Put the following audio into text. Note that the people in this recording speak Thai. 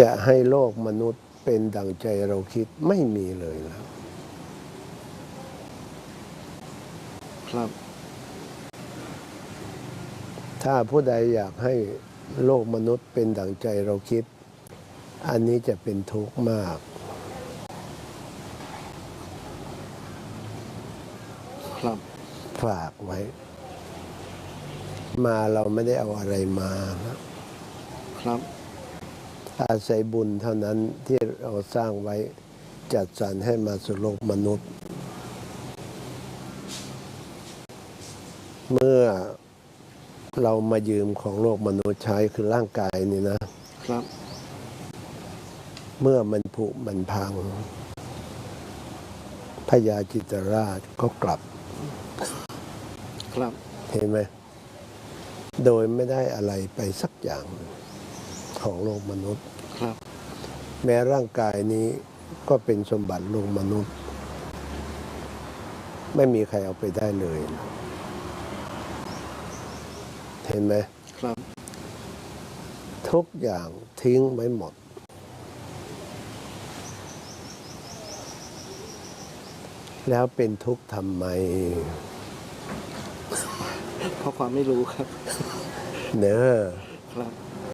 จะให้โลกมนุษย์เป็นดังใจเราคิดไม่มีเลยแล้วครับ ถ้าผู้ใดอยากให้โลกมนุษย์เป็นดังใจเราคิด อันนี้จะเป็นทุกข์มาก ครับ ฝากไว้ มาเราไม่ได้เอาอะไรมานะครับ อาศัยบุญเท่านั้นที่เราสร้างไว้จัดสรรให้มาสู่โลกมนุษย์ เมื่อเรามายืมของโลกมนุษย์ใช้คือร่างกายนี่นะครับ เมื่อมันผุมันพังพญาจิตรราชก็กลับ ครับเห็นไหมโดยไม่ได้อะไรไปสักอย่าง ของโลกมนุษย์ครับ แม้ร่างกายนี้ก็เป็นสมบัติโลกมนุษย์ ไม่มีใครเอาไปได้เลย เห็นไหมครับ ทุกอย่างทิ้งไว้หมด แล้วเป็นทุกข์ทำไม เพราะความไม่รู้ครับ เนอะครับ